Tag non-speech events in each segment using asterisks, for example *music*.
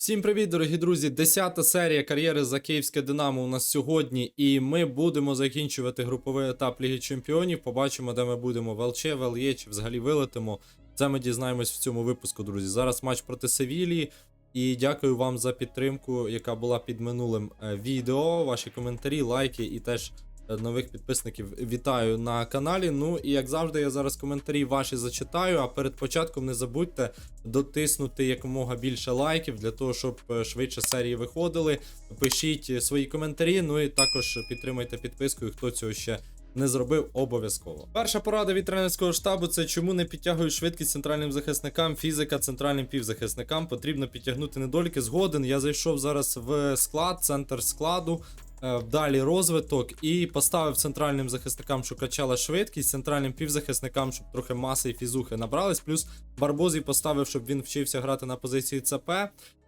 Всім привіт, дорогі друзі! Десята серія кар'єри за київське Динамо у нас сьогодні, і ми будемо закінчувати груповий етап Ліги Чемпіонів. Побачимо, де ми будемо в ЛЧ, чи взагалі вилетимо. Це ми дізнаємось в цьому випуску, друзі. Зараз матч проти Севілії. І дякую вам за підтримку, яка була під минулим е, відео. Ваші коментарі, лайки і теж нових підписників вітаю на каналі. Ну і як завжди, я зараз коментарі ваші зачитаю. А перед початком не забудьте дотиснути якомога більше лайків для того, щоб е, швидше серії виходили. Пишіть е, свої коментарі. Ну і також підтримайте підпискою, хто цього ще. Не зробив обов'язково. Перша порада від тренерського штабу це чому не підтягують швидкість центральним захисникам, фізика центральним півзахисникам. Потрібно підтягнути недоліки. Згоден. Я зайшов зараз в склад, центр складу. Е, Далі розвиток і поставив центральним захисникам, що качала швидкість, центральним півзахисникам, щоб трохи маси і фізухи набрались. Плюс Барбозі поставив, щоб він вчився грати на позиції ЦП.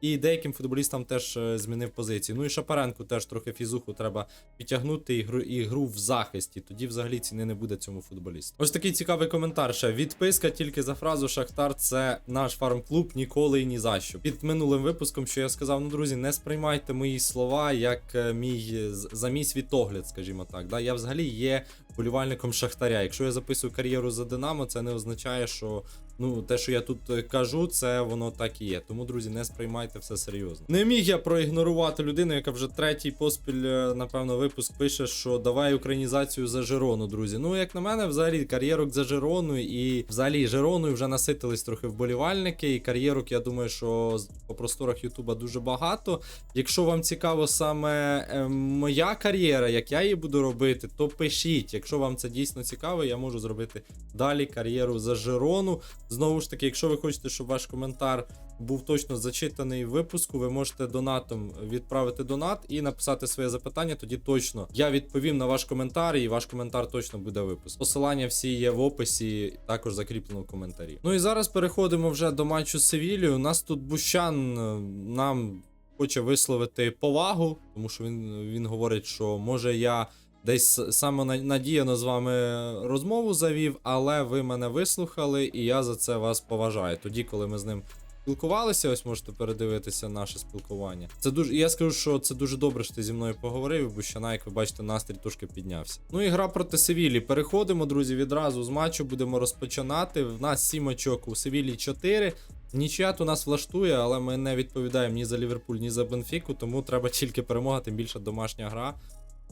І деяким футболістам теж е, змінив позиції. Ну і Шапаренку теж трохи фізуху треба підтягнути і гру, і гру в захисті. Тоді взагалі ціни не буде цьому футболісту. Ось такий цікавий коментар. ще. Відписка тільки за фразу Шахтар це наш фарм-клуб ніколи і ні за що. Під минулим випуском, що я сказав, ну друзі, не сприймайте мої слова як е, мій е, за мій світогляд, скажімо так. Да? Я взагалі є болівальником Шахтаря. Якщо я записую кар'єру за Динамо, це не означає, що ну те, що я тут е, кажу, це воно так і є. Тому, друзі, не сприймайте все серйозно. Не міг я проігнорувати людину, яка вже третій поспіль, е, напевно, випуск пише, що давай українізацію за Жирону, друзі. Ну, як на мене, взагалі кар'єрок за Жирону і взагалі Жироною вже наситились трохи вболівальники. І кар'єрок, я думаю, що по просторах Ютуба дуже багато. Якщо вам цікаво саме е, моя кар'єра, як я її буду робити, то пишіть. Якщо вам це дійсно цікаво, я можу зробити далі кар'єру за Жирону. Знову ж таки, якщо ви хочете, щоб ваш коментар був точно зачитаний в випуску, ви можете донатом відправити донат і написати своє запитання. Тоді точно я відповім на ваш коментар, і ваш коментар точно буде випуск. Посилання всі є в описі, також закріплено в коментарі. Ну і зараз переходимо вже до матчу з Севілією. У нас тут Бущан е, нам хоче висловити повагу, тому що він, він говорить, що може я. Десь самонадіяно з вами розмову завів, але ви мене вислухали, і я за це вас поважаю. Тоді, коли ми з ним спілкувалися, ось можете передивитися наше спілкування. Це дуже. Я скажу, що це дуже добре, що ти зі мною поговорив, бо ще як ви бачите, настрій трошки піднявся. Ну і гра проти Севілі. Переходимо, друзі, відразу з матчу будемо розпочинати. В нас 7 очок, у Севілі 4. Нічия у нас влаштує, але ми не відповідаємо ні за Ліверпуль, ні за Бенфіку, тому треба тільки перемога, тим більше домашня гра.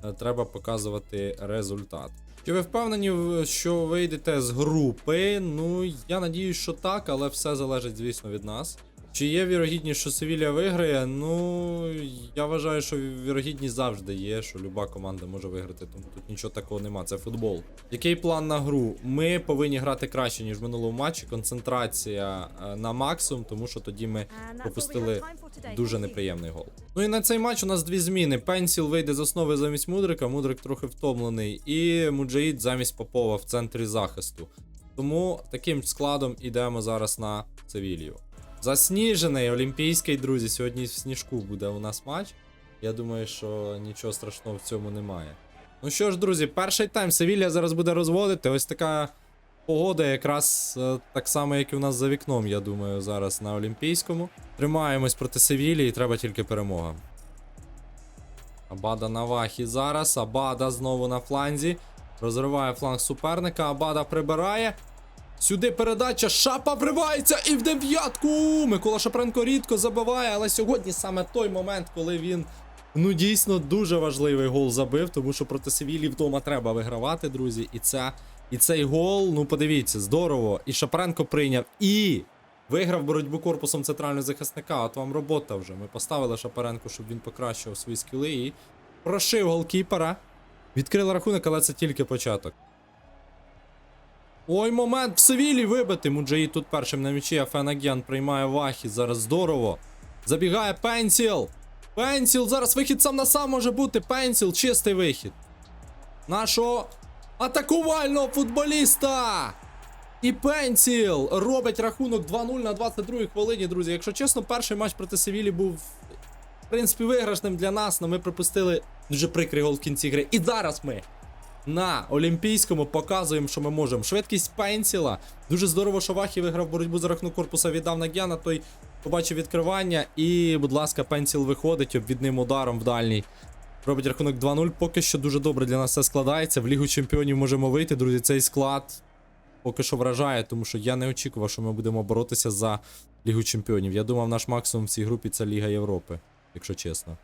Е, Треба показувати результат. Чи ви впевнені, що вийдете з групи? Ну, я надію, що так, але все залежить, звісно, від нас. Чи є вірогідність, що Севілія виграє? Ну, я вважаю, що вірогідність завжди є, що люба команда може виграти, тому тут нічого такого нема, це футбол. Який план на гру? Ми повинні грати краще, ніж в минулому матчі. Концентрація е, на максимум, тому що тоді ми пропустили дуже неприємний гол. Ну і на цей матч у нас дві зміни. Пенсіл вийде з основи замість Мудрика, Мудрик трохи втомлений, і Муджаїд замість Попова в центрі захисту. Тому таким складом ідемо зараз на Севілью. Засніжений олімпійський, друзі. Сьогодні в сніжку буде у нас матч. Я думаю, що нічого страшного в цьому немає. Ну що ж, друзі, перший тайм Севілля зараз буде розводити. Ось така погода, якраз е, так само, як і у нас за вікном, я думаю, зараз на Олімпійському. Тримаємось проти Севілі і треба тільки перемога. Абада на вахі зараз. Абада знову на фланзі. Розриває фланг суперника. Абада прибирає. Сюди передача. Шапа вривається і в дев'ятку. Микола Шапренко рідко забиває, але сьогодні саме той момент, коли він. Ну, дійсно дуже важливий гол забив, тому що проти Севілі вдома треба вигравати, друзі. І ця, і цей гол, ну подивіться, здорово. І Шапренко прийняв. І виграв боротьбу корпусом центрального захисника. От вам робота вже. Ми поставили Шапаренко, щоб він покращував свої скіли і прошив голкіпера. Відкрили рахунок, але це тільки початок. Ой, момент в Севілі вибити. Муджаї тут першим на м'ячі, а Фенагян приймає вахі. Зараз здорово. Забігає Пенсіл. Пенсіл, зараз вихід сам на сам може бути. Пенсіл, чистий вихід. Нашого атакувального футболіста. І Пенсіл робить рахунок 2-0 на 22-й хвилині, друзі. Якщо чесно, перший матч проти Севілі був, в принципі, виграшним для нас, але ми пропустили дуже прикрий гол в кінці гри. І зараз ми на Олімпійському показуємо, що ми можемо. Швидкість Пенсіла. Дуже здорово, що Вахі виграв боротьбу за рахунок корпуса, віддав на Гяна. Той Побачив відкривання, і, будь ласка, пенсіл виходить обвідним ударом в дальній. Робить рахунок 2-0. Поки що дуже добре для нас все складається. В Лігу Чемпіонів можемо вийти, друзі. Цей склад поки що вражає, тому що я не очікував, що ми будемо боротися за Лігу Чемпіонів. Я думав, наш максимум в цій групі це Ліга Європи, якщо чесно.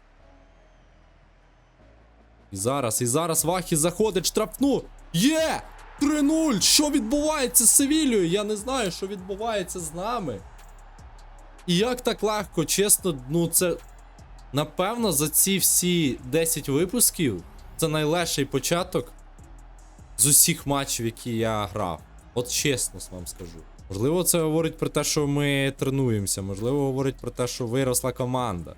І зараз, і зараз Вахі заходить штрафну. Є! 3-0! Що відбувається з Севілією? Я не знаю, що відбувається з нами. І як так легко, чесно, ну це. Напевно, за ці всі 10 випусків це найлегший початок з усіх матчів, які я грав. От чесно вам скажу. Можливо, це говорить про те, що ми тренуємося, можливо, говорить про те, що виросла команда.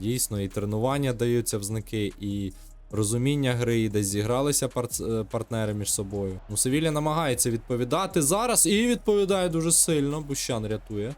Дійсно, і тренування даються в знаки, і розуміння гри, і десь зігралися е, партнери між собою. Ну, Севілля намагається відповідати зараз і відповідає дуже сильно. Бущан рятує.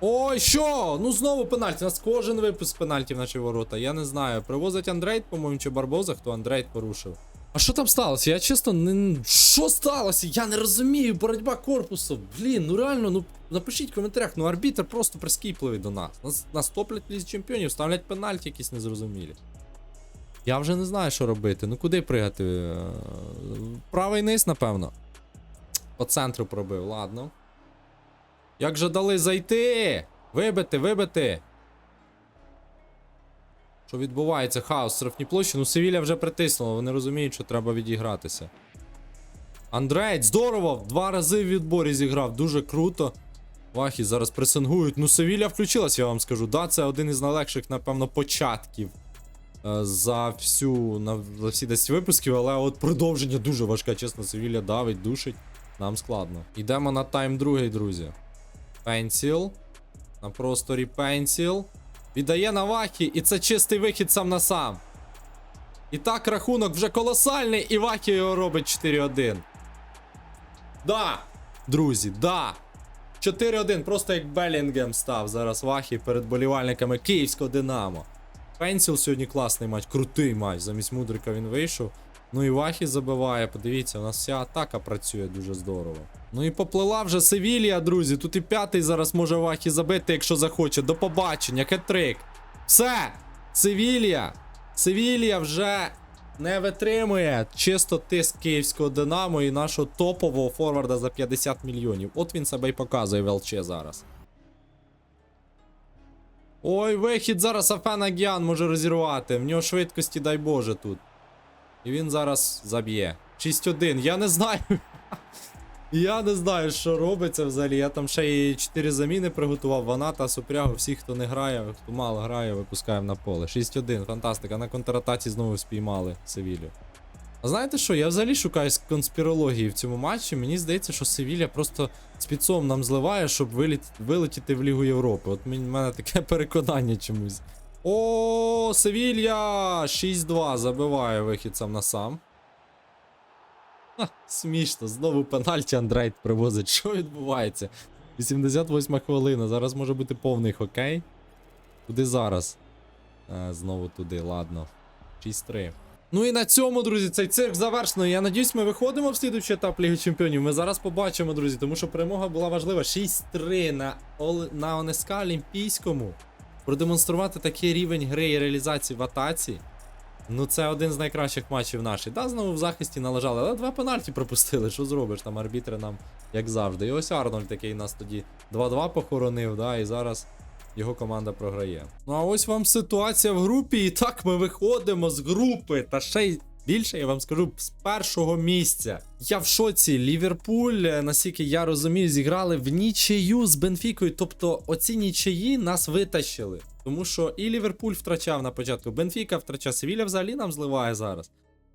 Ой, що? Ну знову пенальті. У нас кожен випуск пенальті в наші ворота. Я не знаю. Привозить Андрейд, по-моєму, чи Барбоза, хто Андрейд порушив. А що там сталося? Я чесно не. Що сталося? Я не розумію. Боротьба корпусу. Блін, ну реально, ну напишіть в коментарях, ну арбітр просто прискіпливий до нас. Нас, нас топлять ліз чемпіонів, ставлять пенальті якісь незрозумілі. Я вже не знаю, що робити. Ну куди пригати? Е, Правий низ, напевно. По центру пробив, ладно. Як же дали зайти? Вибити, вибити. Що відбувається? Хаос, штрафні площі. Ну, Севілля вже притиснуло, вони розуміють, що треба відігратися. Андрейд, здорово! Два рази в відборі зіграв, дуже круто. Вахі зараз пресингують. Ну, Севілля включилась, я вам скажу. Да, це один із найлегших, напевно, початків за всю на, за всі 10 випусків, але от продовження дуже важке, чесно, Севілля давить, душить. Нам складно. Йдемо на тайм другий, друзі. Пенсіл. На просторі Пенсіл. Віддає на Вахі, і це чистий вихід сам на сам. І так рахунок вже колосальний, і Вахі його робить 4-1. Да! Друзі, да! 4-1, просто як Белінгем став зараз Вахі перед болівальниками Київського Динамо. Пенсіл сьогодні класний матч, крутий матч. Замість Мудрика він вийшов. Ну і Вахі забиває. Подивіться, у нас вся атака працює дуже здорово. Ну і поплила вже Севілія, друзі. Тут і п'ятий зараз може Вахі забити, якщо захоче. До побачення, хет-трик. Все! Севілія! Севілія вже не витримує чисто тиск київського Динамо і нашого топового форварда за 50 мільйонів. От він себе і показує в ЛЧ зараз. Ой, вихід зараз Афена Гіан може розірвати. В нього швидкості, дай Боже, тут. І він зараз заб'є. 6-1. Я не знаю. *laughs* Я не знаю, що робиться взагалі. Я там ще і 4 заміни приготував. Ваната, Супрягу, всіх, хто не грає, хто мало грає, випускаємо на поле. 6-1, фантастика. На контратаці знову спіймали Севілю. А знаєте що? Я взагалі шукаю конспірології в цьому матчі. Мені здається, що Севілля просто спецом нам зливає, щоб вилетіти в Лігу Європи. От в мене таке *laughs* переконання чомусь. О, Севілья! 6-2 забиває вихід сам на сам. Ха, смішно, знову пенальті Андрейд привозить. Що відбувається? 88 хвилина. Зараз може бути повний хокей. Куди зараз? А, знову туди, ладно. 6-3. Ну і на цьому, друзі, цей цирк завершено. Я надіюсь, ми виходимо в слідуючий етап Ліги Чемпіонів. Ми зараз побачимо, друзі, тому що перемога була важлива. 6-3 на, Ол... на ОНСК Олімпійському. Продемонструвати такий рівень гри і реалізації в атаці. Ну, це один з найкращих матчів наших. Да, знову в захисті належали, але два пенальті пропустили. Що зробиш? Там арбітри нам, як завжди. І ось Арнольд такий нас тоді 2-2 похоронив, да, і зараз його команда програє. Ну а ось вам ситуація в групі. І так ми виходимо з групи. Та ще й більше я вам скажу з першого місця. Я в шоці. Ліверпуль, е, наскільки я розумію, зіграли в нічию з Бенфікою. Тобто оці нічиї нас витащили. Тому що і Ліверпуль втрачав на початку, Бенфіка втрачав, Севілля взагалі нам зливає зараз.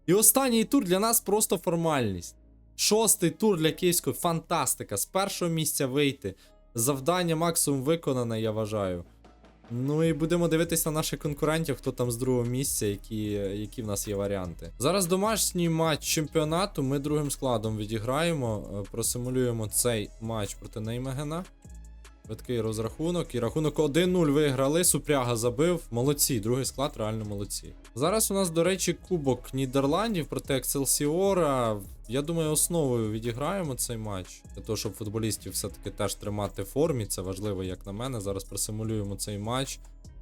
І останній тур для нас просто формальність. Шостий тур для київського фантастика. З першого місця вийти. Завдання максимум виконане, я вважаю. Ну і будемо дивитися на наших конкурентів, хто там з другого місця, які, які в нас є варіанти. Зараз домашній матч чемпіонату. Ми другим складом відіграємо. е, Просимулюємо цей матч проти Неймегена. Швидкий розрахунок. І рахунок 1-0 виграли. Супряга забив. Молодці, другий склад, реально молодці. Зараз у нас, до речі, Кубок Нідерландів проти Екселсіора. Я думаю, основою відіграємо цей матч. Для того, щоб футболістів все-таки теж тримати в формі. Це важливо, як на мене. Зараз просимулюємо цей матч.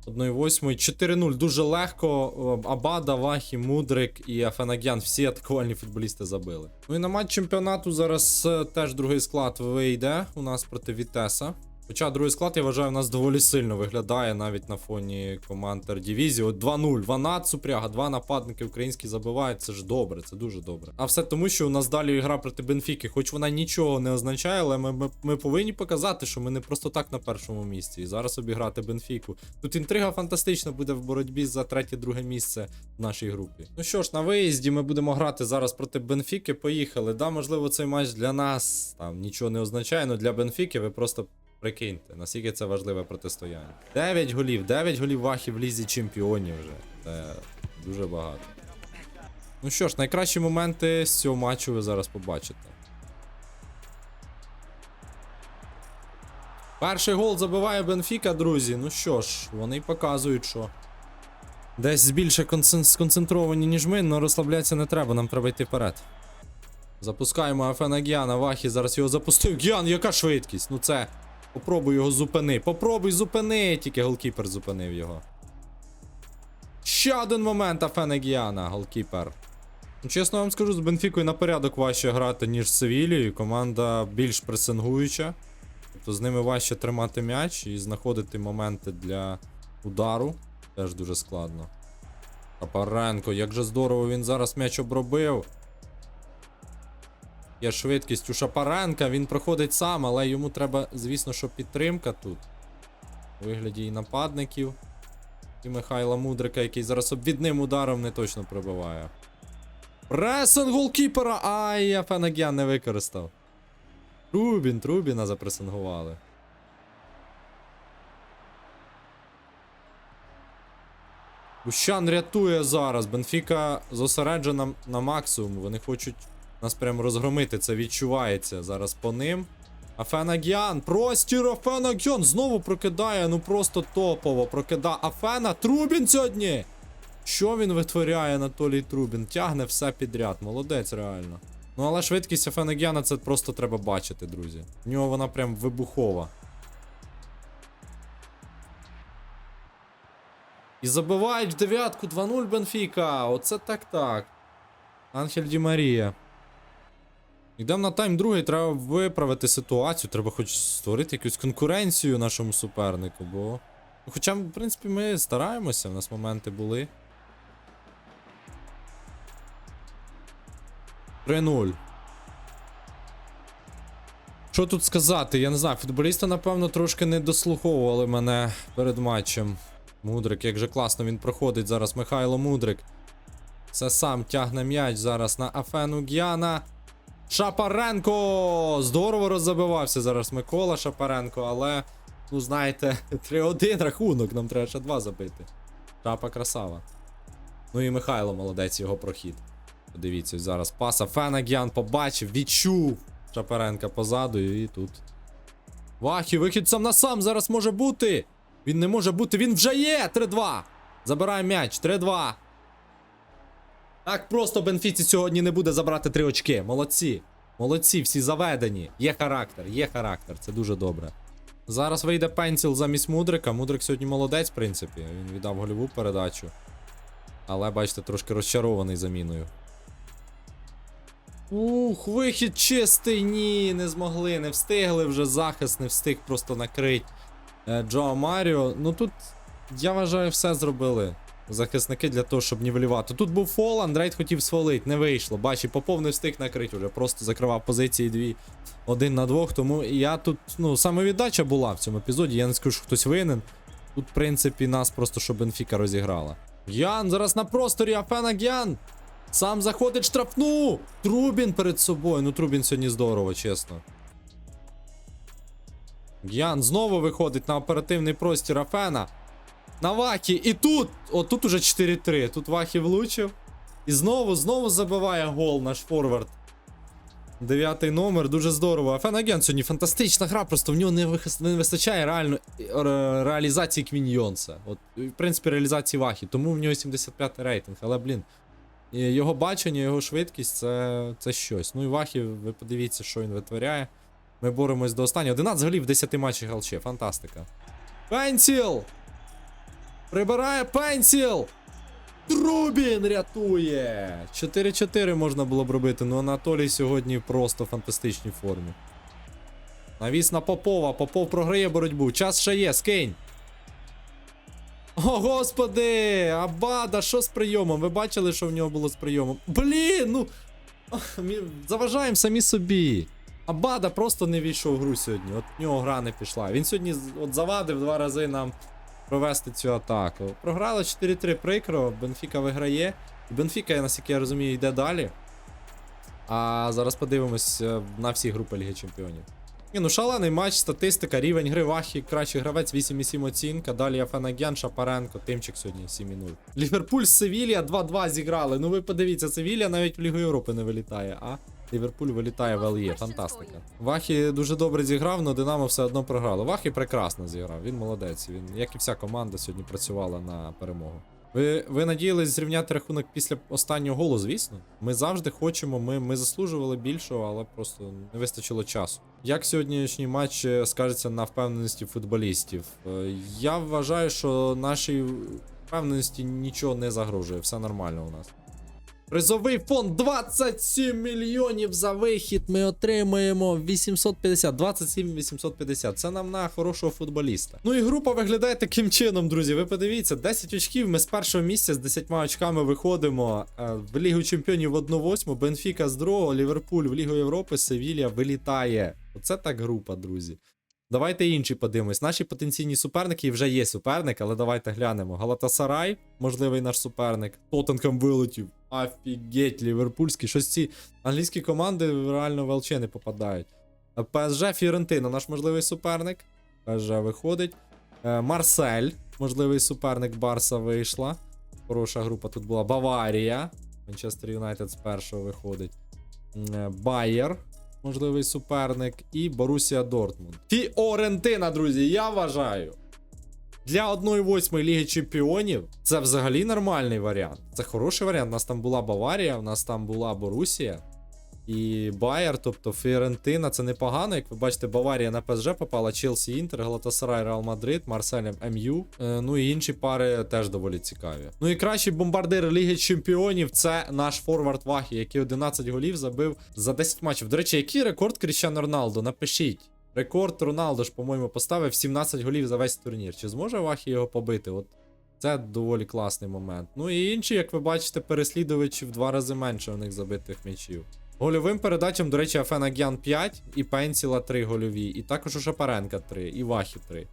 1-8, 4-0 дуже легко. Абада, Вахі, Мудрик і Афенагян. Всі атакувальні футболісти забили. Ну і на матч чемпіонату зараз е, теж другий склад вийде у нас проти Вітеса. Хоча другий склад, я вважаю, у нас доволі сильно виглядає навіть на фоні команд. От 2-0, Ванат Супряга, два нападники українські забивають. Це ж добре, це дуже добре. А все тому, що у нас далі гра проти Бенфіки, хоч вона нічого не означає, але ми, ми, ми повинні показати, що ми не просто так на першому місці. І зараз обіграти Бенфіку. Тут інтрига фантастична буде в боротьбі за третє-друге місце в нашій групі. Ну що ж, на виїзді ми будемо грати зараз проти Бенфіки. Поїхали. Да, можливо, цей матч для нас там нічого не означає, але для Бенфіки ви просто. Прикиньте, наскільки це важливе протистояння. 9 голів, 9 голів вахів в лізі чемпіонів вже. Це дуже багато. Ну що ж, найкращі моменти з цього матчу ви зараз побачите. Перший гол забиває Бенфіка, друзі. Ну що ж, вони показують, що десь більше сконцентровані, ніж ми, але розслаблятися не треба, нам треба йти вперед. Запускаємо Афена Гіана, Вахі зараз його запустив. Гіан, яка швидкість? Ну це. Попробуй його зупини. Попробуй зупини. Тільки голкіпер зупинив його. Ще один момент Афена Гіана, голкіпер. Ну, чесно вам скажу, з Бенфікою на порядок важче грати, ніж з Севілією. Команда більш пресингуюча. Тобто з ними важче тримати м'яч і знаходити моменти для удару. Теж дуже складно. Капаренко, як же здорово він зараз м'яч обробив. Є швидкість у Шапаренка, він проходить сам, але йому треба, звісно, що підтримка тут. У вигляді і нападників. І Михайла Мудрика, який зараз обвідним ударом не точно пробиває. Пресинг голкіпера! Ай, я Афанагян не використав. Трубін, Трубіна запресингували. Бущан рятує зараз. Бенфіка зосереджена на максимум. Вони хочуть нас прям розгромити, це відчувається зараз по ним. Афенагіан, простір Афенагіан знову прокидає, ну просто топово. Прокида Афена. Трубін сьогодні. Що він витворяє, Анатолій Трубін? Тягне все підряд. Молодець, реально. Ну але швидкість Афенагіана це просто треба бачити, друзі. В нього вона прям вибухова. І забивають в дев'ятку 2-0 Бенфіка. Оце так так. Анхель Ді Марія. Йдемо на тайм другий, треба виправити ситуацію, треба хоч створити якусь конкуренцію нашому супернику, бо. Хоча, в принципі, ми стараємося, в нас моменти були. 3-0. Що тут сказати? Я не знаю, футболісти, напевно, трошки не дослуховували мене перед матчем. Мудрик, як же класно він проходить зараз. Михайло Мудрик. Це сам тягне м'яч зараз на Афену Гіана. Шапаренко! Здорово роззабивався зараз Микола Шапаренко, але, ну знаєте, *laughs* 3-1 рахунок, нам треба ще 2 забити. Шапа красава. Ну і Михайло молодець, його прохід. Подивіться, зараз пас Афена Гіан побачив, відчув Шапаренка позаду і тут. Вахі, вихід сам на сам зараз може бути. Він не може бути, він вже є! 3-2. Забирає м'яч, 3-2. Так просто Бенфіці сьогодні не буде забрати три очки. Молодці. Молодці, всі заведені. Є характер, є характер, це дуже добре. Зараз вийде пенсіл замість Мудрика. Мудрик сьогодні молодець, в принципі. Він віддав гольову передачу. Але, бачите, трошки розчарований заміною. Ух, вихід чистий. Ні, не змогли, не встигли вже захист, не встиг просто накрити. Е, Джоа Маріо. Ну тут, я вважаю, все зробили. Захисники для того, щоб нівелювати. Тут був фол, Андрейд хотів свалити, не вийшло. Бачи, Попов не встиг накрити вже, просто закривав позиції дві один на двох. Тому я тут, ну, самовіддача була в цьому епізоді. Я не скажу, що хтось винен. Тут, в принципі, нас просто щоб Бенфіка розіграла. Ян, зараз на просторі, Афена Гян! Сам заходить штрафну! Трубін перед собою. Ну, Трубін сьогодні здорово, чесно. Гян знову виходить на оперативний простір Афена. На Вакі. І тут. О, тут уже 4-3. Тут Вахі влучив. І знову, знову забиває гол наш форвард. Дев'ятий номер, дуже здорово. Афенаген сьогодні фантастична гра, просто в нього не, вистачає реально е, ре- реалізації Квіньйонса. От, в принципі, реалізації Вахі, тому в нього 75 рейтинг. Але, блін, його бачення, його швидкість це, це щось. Ну і Вахі, ви подивіться, що він витворяє. Ми боремось до останнього. 11 голів в 10 матчах ЛЧ. Фантастика. Пенсіл! Прибирає Пенсіл! Трубін рятує! 4-4 можна було б робити, ну Анатолій сьогодні просто в фантастичній формі. Навіс на Попова. Попов програє боротьбу. Час ще є, скинь. О, господи! Абада, що з прийомом? Ви бачили, що в нього було з прийомом? Блін, ну. Заважаємо самі собі. Абада просто не війшов в гру сьогодні. От в нього гра не пішла. Він сьогодні от завадив два рази нам провести цю атаку. Програли 4-3 прикро, Бенфіка виграє. І Бенфіка, наскільки я розумію, йде далі. А зараз подивимось е, на всі групи Ліги Чемпіонів. Ні, ну шалений матч, статистика, рівень гри Вахі, кращий гравець, 8,7 оцінка. Далі Афанагян, Шапаренко, Тимчик сьогодні 7,0. Ліверпуль з Севілія 2-2 зіграли. Ну ви подивіться, Севілія навіть в Лігу Європи не вилітає, а Ліверпуль вилітає в ЛЄ. Фантастика. Вахі дуже добре зіграв, але Динамо все одно програло. Вахі прекрасно зіграв. Він молодець. Він, як і вся команда, сьогодні працювала на перемогу. Ви, ви надіялись зрівняти рахунок після останнього голу, звісно. Ми завжди хочемо, ми, ми заслужували більшого, але просто не вистачило часу. Як сьогоднішній матч е, скажеться на впевненості футболістів? Е, Я вважаю, що нашій впевненості нічого не загрожує, все нормально у нас. Призовий фонд 27 мільйонів за вихід. Ми отримаємо 850, 27 850. Це нам на хорошого футболіста. Ну і група виглядає таким чином, друзі. Ви подивіться, 10 очків. Ми з першого місця з 10 очками виходимо е, в Лігу Чемпіонів 1-8, Бенфіка з другого, Ліверпуль в Лігу Європи, Севілія вилітає. Оце так група, друзі. Давайте інші подивимось. Наші потенційні суперники і вже є суперник, але давайте глянемо. Галатасарай, можливий наш суперник. Тоттенхем вилетів. Офігеть, ліверпульський. Щось ці англійські команди реально в не попадають. ПСЖ Фіорентина, наш можливий суперник. ПСЖ виходить. Е, Марсель, можливий суперник Барса вийшла. Хороша група тут була. Баварія. Манчестер Юнайтед з першого виходить. Е, Байер, можливий суперник. І Борусія Дортмунд. Фіорентина, друзі, я вважаю. Для 1-8 Ліги Чемпіонів це взагалі нормальний варіант. Це хороший варіант. У нас там була Баварія, у нас там була Борусія і Байер, тобто Фіорентина, це непогано. Як ви бачите, Баварія на ПСЖ попала, Челсі Інтер, Галатасарай, Реал Мадрид, Марсель МЮ. Е, ну і інші пари теж доволі цікаві. Ну і кращий бомбардир Ліги Чемпіонів це наш форвард Вахі, який 11 голів забив за 10 матчів. До речі, який рекорд Кріщано Роналдо? Напишіть. Рекорд Роналдо ж, по-моєму, поставив 17 голів за весь турнір. Чи зможе Вахі його побити? От це доволі класний момент. Ну і інші, як ви бачите, переслідувачі в два рази менше у них забитих м'ячів. Гольовим передачам, до речі, Афенагян 5 і Пенсіла 3 гольові, і також у Шапаренка 3, і Вахі 3.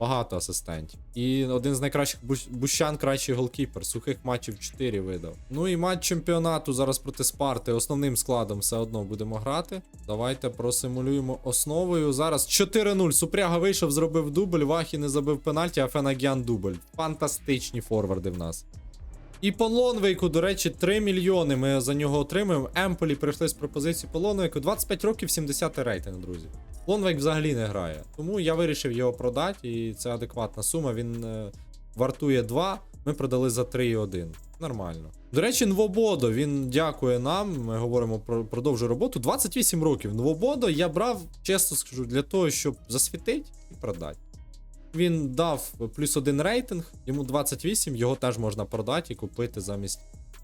Багато асистентів. І один з найкращих Бущан кращий голкіпер. Сухих матчів 4 видав. Ну і матч чемпіонату зараз проти Спарти. Основним складом все одно будемо грати. Давайте просимулюємо основою. Зараз 4-0. Супряга вийшов, зробив дубль. Вахі не забив пенальті, а Фенагян дубль. Фантастичні форварди в нас. І по Лонвейку, до речі, 3 мільйони ми за нього отримуємо. Емполі прийшли з пропозицією по Лонвейку. 25 років, 70 рейтинг, друзі. Лонвейк взагалі не грає. Тому я вирішив його продати, і це адекватна сума. Він е, вартує 2, ми продали за 3,1. Нормально. До речі, Нвободо, він дякує нам. Ми говоримо про продовжу роботу. 28 років. Нвободо я брав, чесно скажу, для того, щоб засвітити і продати. Він дав плюс один рейтинг, йому 28, його теж можна продати і купити замість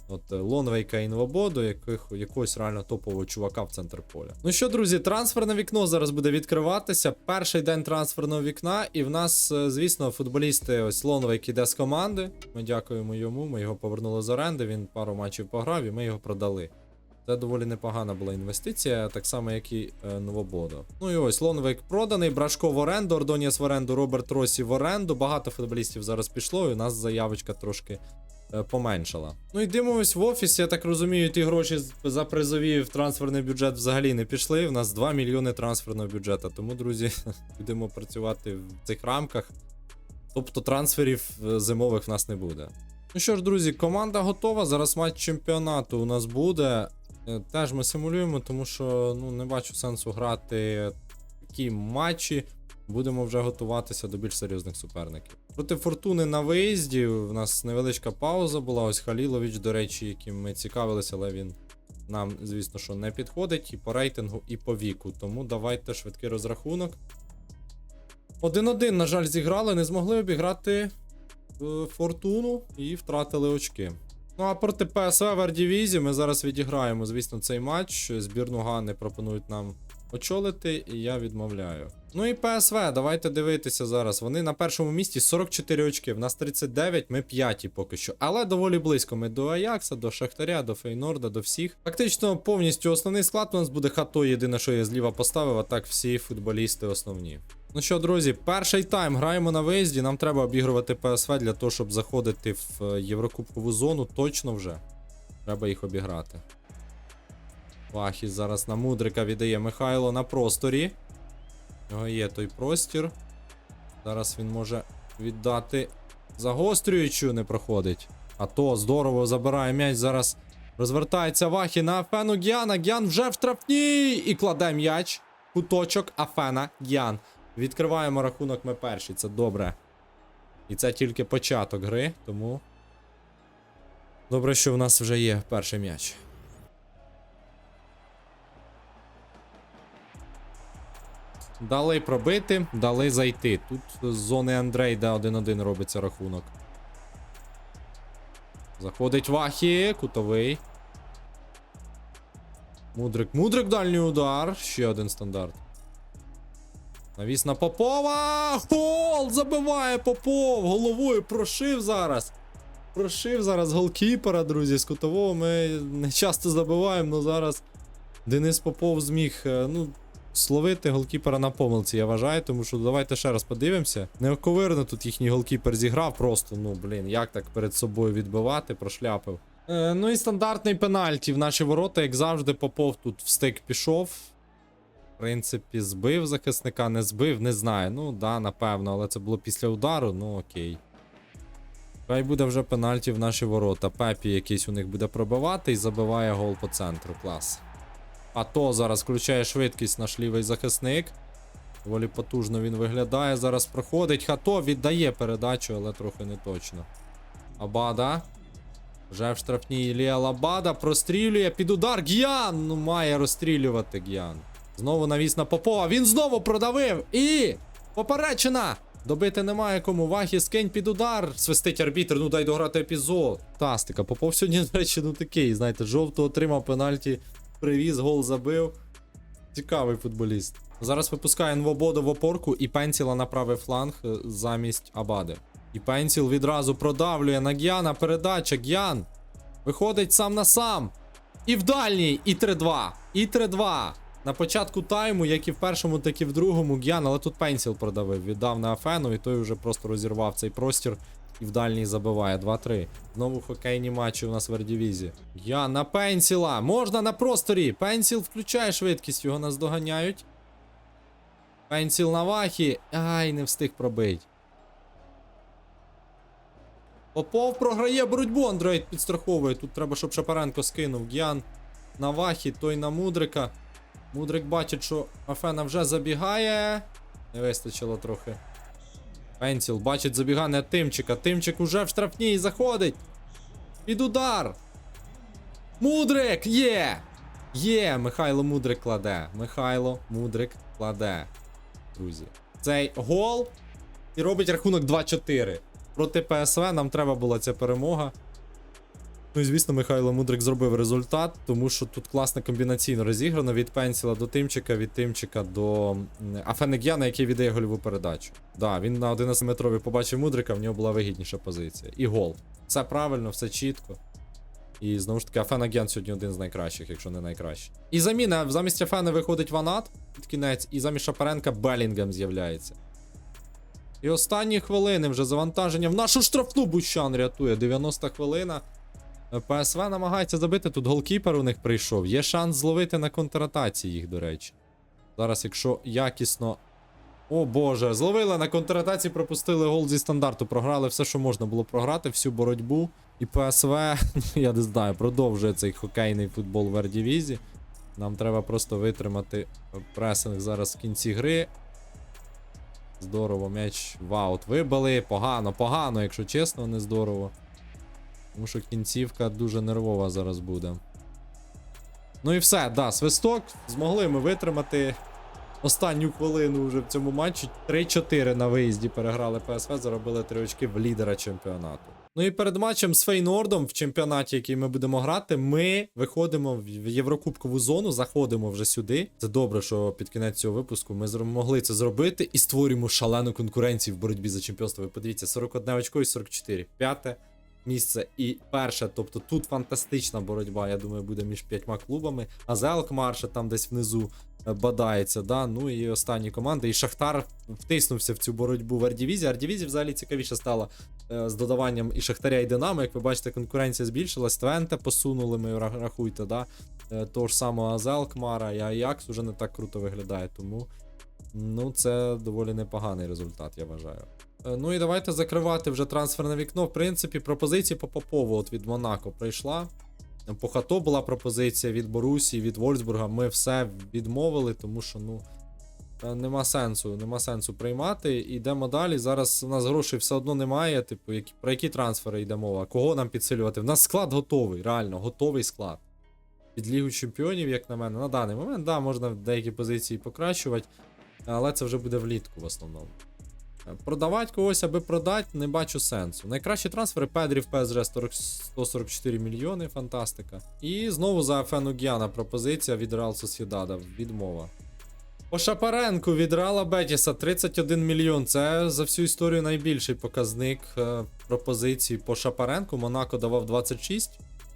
от е, Лонвейка і Нвободу, яких, якогось реально топового чувака в центр поля. Ну що, друзі, трансферне вікно зараз буде відкриватися. Перший день трансферного вікна, і в нас, е, звісно, футболісти, ось Лонвейк іде з команди. Ми дякуємо йому. Ми його повернули з оренди. Він пару матчів пограв, і ми його продали. Це доволі непогана була інвестиція, так само, як і е, Новободо. Ну і ось Лонвейк проданий, Брашко в оренду, Ордоніас в оренду, Роберт Росі в оренду. Багато футболістів зараз пішло, і у нас заявочка трошки е, поменшала. Ну і дивимось в офіс, я так розумію, ті гроші за призові в трансферний бюджет взагалі не пішли. У нас 2 мільйони трансферного бюджету. Тому, друзі, *laughs* будемо працювати в цих рамках. Тобто трансферів е, зимових в нас не буде. Ну що ж, друзі, команда готова. Зараз матч чемпіонату у нас буде. Е, Теж ми симулюємо, тому що ну, не бачу сенсу грати такі матчі. Будемо вже готуватися до більш серйозних суперників. Проти фортуни на виїзді у нас невеличка пауза була. Ось Халілович, до речі, яким ми цікавилися, але він нам, звісно, що не підходить і по рейтингу, і по віку. Тому давайте швидкий розрахунок. 1-1, на жаль, зіграли, не змогли обіграти е, фортуну і втратили очки. Ну а проти ПСВ Вердівізі ми зараз відіграємо, звісно, цей матч. Збірну Гани пропонують нам очолити, і я відмовляю. Ну і ПСВ, давайте дивитися зараз. Вони на першому місці 44 очки. В нас 39, ми п'яті поки що. Але доволі близько. Ми до Аякса, до Шахтаря, до Фейнорда, до всіх. Фактично, повністю основний склад у нас буде хато. Єдине, що я зліва поставив, а так всі футболісти основні. Ну що, друзі, перший тайм граємо на виїзді. Нам треба обігрувати ПСВ для того, щоб заходити в е, Єврокубкову зону. Точно вже. Треба їх обіграти. Вахіс зараз на Мудрика віддає Михайло на просторі. У нього є той простір. Зараз він може віддати загострюючу, не проходить. А то здорово забирає м'яч. Зараз розвертається Вахі на Афену Гіана. Гіан вже в штрафній і кладе м'яч. Куточок Афена Гіан. Відкриваємо рахунок ми перші, це добре. І це тільки початок гри, тому. Добре, що в нас вже є перший м'яч. Дали пробити, дали зайти. Тут з зони Андрейда 1-1 робиться рахунок. Заходить Вахі, кутовий. Мудрик. Мудрик дальній удар. Ще один стандарт. Навіс на Попова. Гол! Забиває Попов! Головою прошив зараз. Прошив зараз голкіпера, друзі. З кутового ми не часто забиваємо, але зараз Денис Попов зміг. е, Ну, словити голкіпера на помилці, я вважаю, тому що давайте ще раз подивимося. Неоковирно тут їхній голкіпер зіграв, просто, ну блін, як так перед собою відбивати, прошляпив. Е, ну і стандартний пенальті в наші ворота, як завжди, Попов тут в стик пішов. Принципі, збив захисника, не збив, не знаю. Ну, да, напевно, але це було після удару, ну окей. Хай буде вже пенальті в наші ворота. Пепі якийсь у них буде пробивати і забиває гол по центру. Клас. А то зараз включає швидкість наш лівий захисник. Доволі потужно він виглядає. Зараз проходить. Хато віддає передачу, але трохи не точно. Абада. Вже в штрафній Ілія Лабада прострілює під удар. Гіан! Ну має розстрілювати Гіан. Знову навіс на Попова. Він знову продавив. І. Поперечина! Добити немає кому. Вахі скинь під удар. Свистить арбітр, ну дай дограти епізод. Тастика. Попов сьогодні, *laughs* до речі, ну такий, знаєте, жовту отримав пенальті привіз, гол забив. Цікавий футболіст. Зараз випускає Нвободу в опорку і Пенсіла на правий фланг е, замість Абади. І Пенсіл відразу продавлює на Гіана. Передача Гіан. Виходить сам на сам. І в дальній, і 3-2. І 3-2. На початку тайму, як і в першому, так і в другому, Гіан, але тут Пенсіл продавив. Віддав на Афену, і той вже просто розірвав цей простір. І в дальній забиває 2-3. Знову хокейні матчі у нас в Ердівізі. Я на Пенсіла. Можна на просторі. Пенсіл включає швидкість, його наздоганяють. Пенсіл на вахі. Ай, не встиг пробить. Попов програє боротьбу. Андрей підстраховує. Тут треба, щоб Шапаренко скинув. Гіан на вахі, той на Мудрика. Мудрик бачить, що Афена вже забігає. Не вистачило трохи. Пенсіл бачить забігання Тимчика. Тимчик уже в штрафній заходить. Під удар. Мудрик! Є! Є! Михайло Мудрик кладе. Михайло Мудрик кладе. Друзі. Цей гол і робить рахунок 2-4. Проти ПСВ нам треба була ця перемога. Ну і звісно, Михайло Мудрик зробив результат, тому що тут класно комбінаційно розіграно від Пенсіла до Тимчика, від Тимчика до Афенегяна, який віддає гольову передачу. Да, він на 11-метровій побачив Мудрика, в нього була вигідніша позиція. І гол. Все правильно, все чітко. І знову ж таки, Афенагян сьогодні один з найкращих, якщо не найкращий. І заміна замість Афени виходить Ванат під кінець, і замість Шапаренка Белінгем з'являється. І останні хвилини вже завантаження в нашу штрафну Бущан рятує. 90 хвилина. ПСВ намагається забити. Тут голкіпер у них прийшов. Є шанс зловити на контратаці їх, до речі. Зараз, якщо якісно. О боже, зловили на контратаці, пропустили гол зі стандарту. Програли все, що можна було програти, всю боротьбу. І ПСВ, *laughs* я не знаю, продовжує цей хокейний футбол в Ердівізі. Нам треба просто витримати пресинг зараз в кінці гри. Здорово, м'яч в аут вибили. Погано, погано, якщо чесно, не здорово. Тому що кінцівка дуже нервова зараз буде. Ну і все, да, свисток. Змогли ми витримати останню хвилину вже в цьому матчі. 3-4 на виїзді переграли ПСВ, заробили 3 очки в лідера чемпіонату. Ну і перед матчем з Фейнордом в чемпіонаті, який ми будемо грати, ми виходимо в Єврокубкову зону, заходимо вже сюди. Це добре, що під кінець цього випуску ми зро- могли це зробити і створюємо шалену конкуренцію в боротьбі за чемпіонство. Ви подивіться, 41 очко і 44. П'яте місце і перше. Тобто тут фантастична боротьба, я думаю, буде між п'ятьма клубами. А Зелкмар ще там десь внизу е, бадається. Да? Ну і останні команди. І Шахтар втиснувся в цю боротьбу в Ардівізі. Ардівізі взагалі цікавіше стало е, з додаванням і Шахтаря, і Динамо. Як ви бачите, конкуренція збільшилась. Твенте посунули, ми рахуйте, да? Е, того ж самого Азелкмара, і Аякс уже не так круто виглядає. Тому ну, це доволі непоганий результат, я вважаю. Е, Ну і давайте закривати вже трансферне вікно. В принципі, пропозиції по Попову от від Монако прийшла. По Хато була пропозиція від Борусі, від Вольсбурга. Ми все відмовили, тому що ну е, нема сенсу, нема сенсу приймати. Йдемо далі. Зараз у нас грошей все одно немає. Типу, які, про які трансфери йде мова? Кого нам підсилювати? У нас склад готовий, реально, готовий склад. Під Лігу Чемпіонів, як на мене, на даний момент, да, можна деякі позиції покращувати, але це вже буде влітку в основному. Продавати когось, аби продати, не бачу сенсу. Найкращі трансфери Педрі в ПСЖ 40 144 мільйони, фантастика. І знову за Фену Гіана пропозиція від Реал Сосєдада, відмова. По Шапаренку від Реала Бетіса 31 мільйон. Це за всю історію найбільший показник е, пропозицій по Шапаренку. Монако давав 26.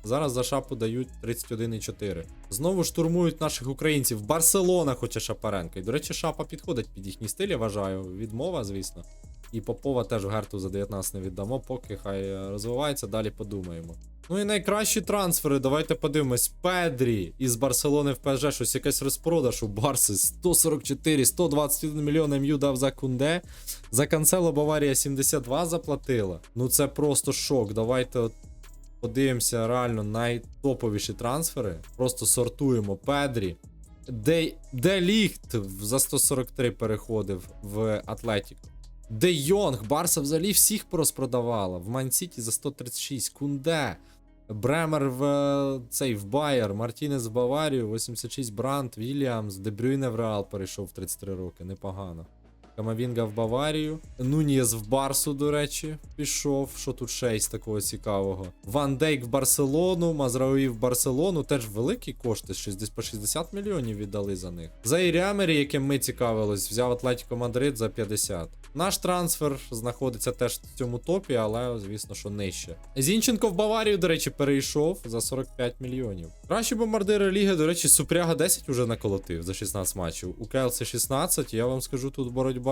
Зараз за шапу дають 31,4. Знову штурмують наших українців. Барселона хоче Шапаренка. І, до речі, шапа підходить під їхній стиль, я вважаю. Відмова, звісно. І Попова теж в Герту за 19 не віддамо, поки хай е, розвивається, далі подумаємо. Ну і найкращі трансфери, давайте подивимось. Педрі із Барселони в ПСЖ, щось якась розпродаж у Барси 144, 121 мільйон МЮ дав за Кунде. За Канцело Баварія 72 заплатила. Ну це просто шок. Давайте от подивимося реально найтоповіші трансфери. Просто сортуємо Педрі. Де, де Ліхт за 143 переходив в Атлетіко. Де Йонг, Барса взагалі всіх порозпродавала. В Ман-Сіті за 136. Кунде. Бремер в цей в Байер, Мартінес в Баварію, 86 Брант, Вільямс, Дебрюйне в Реал перейшов в 33 роки, непогано. Камавінга в Баварію. Нунієз в Барсу, до речі, пішов. Що тут ще із такого цікавого? Ван Дейк в Барселону, Мазрауї в Барселону. Теж великі кошти, щось десь по 60 мільйонів віддали за них. За Ірямері, яким ми цікавились, взяв Атлетіко Мадрид за 50. Наш трансфер знаходиться теж в цьому топі, але звісно, що нижче. Зінченко в Баварію, до речі, перейшов за 45 мільйонів. Кращі бомбардири ліги, до речі, Супряга 10 уже наколотив за 16 матчів. У Келсі 16. Я вам скажу, тут боротьба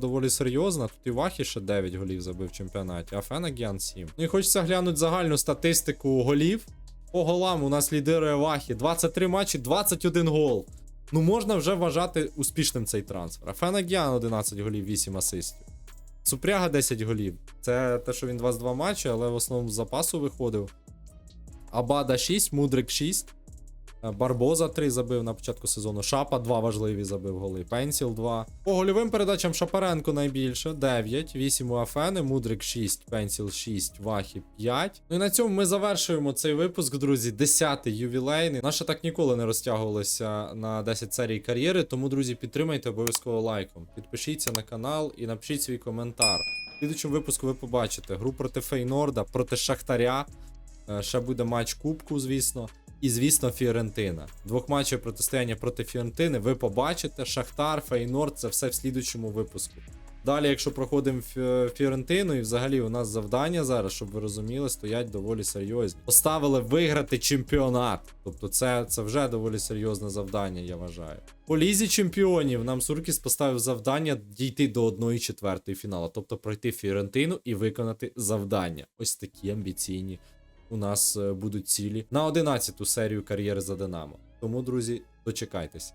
доволі серйозна. Тут і Вахі ще 9 голів забив в чемпіонаті, а Фенагіан 7. Ну і хочеться глянути загальну статистику голів. По голам у нас лідирує Вахі. 23 матчі, 21 гол. Ну, можна вже вважати успішним цей трансфер. А Фенагіан 11 голів, 8 асистів. Супряга 10 голів. Це те, що він 22 матчі, але в основному з запасу виходив. Абада 6, Мудрик 6. Е, Барбоза 3 забив на початку сезону. Шапа 2 важливі забив голи. Пенсіл 2. По гольовим передачам Шапаренко найбільше 9, 8 у Афени, Мудрик 6, Пенсіл 6, Вахі 5. Ну і на цьому ми завершуємо цей випуск, друзі. 10-й ювілейний. Наша так ніколи не розтягувалася на 10 серій кар'єри. Тому, друзі, підтримайте обов'язково лайком. Підпишіться на канал і напишіть свій коментар. В слідчому випуску ви побачите гру проти Фейнорда, проти Шахтаря. Е, Ще буде матч Кубку, звісно. І, звісно, Фіорентина. Двох матчів протистояння проти Фіорентини. Ви побачите. Шахтар, Фейнорд це все в слідучому випуску. Далі, якщо проходимо Фіорентину, і взагалі у нас завдання зараз, щоб ви розуміли, стоять доволі серйозні. Поставили виграти чемпіонат. Тобто, це, це вже доволі серйозне завдання, я вважаю. По лізі чемпіонів нам Суркіс поставив завдання дійти до 1-4 фіналу, тобто пройти Фіорентину і виконати завдання. Ось такі амбіційні у нас е, будуть цілі на 11-ту серію кар'єри за Динамо. Тому, друзі, дочекайтеся.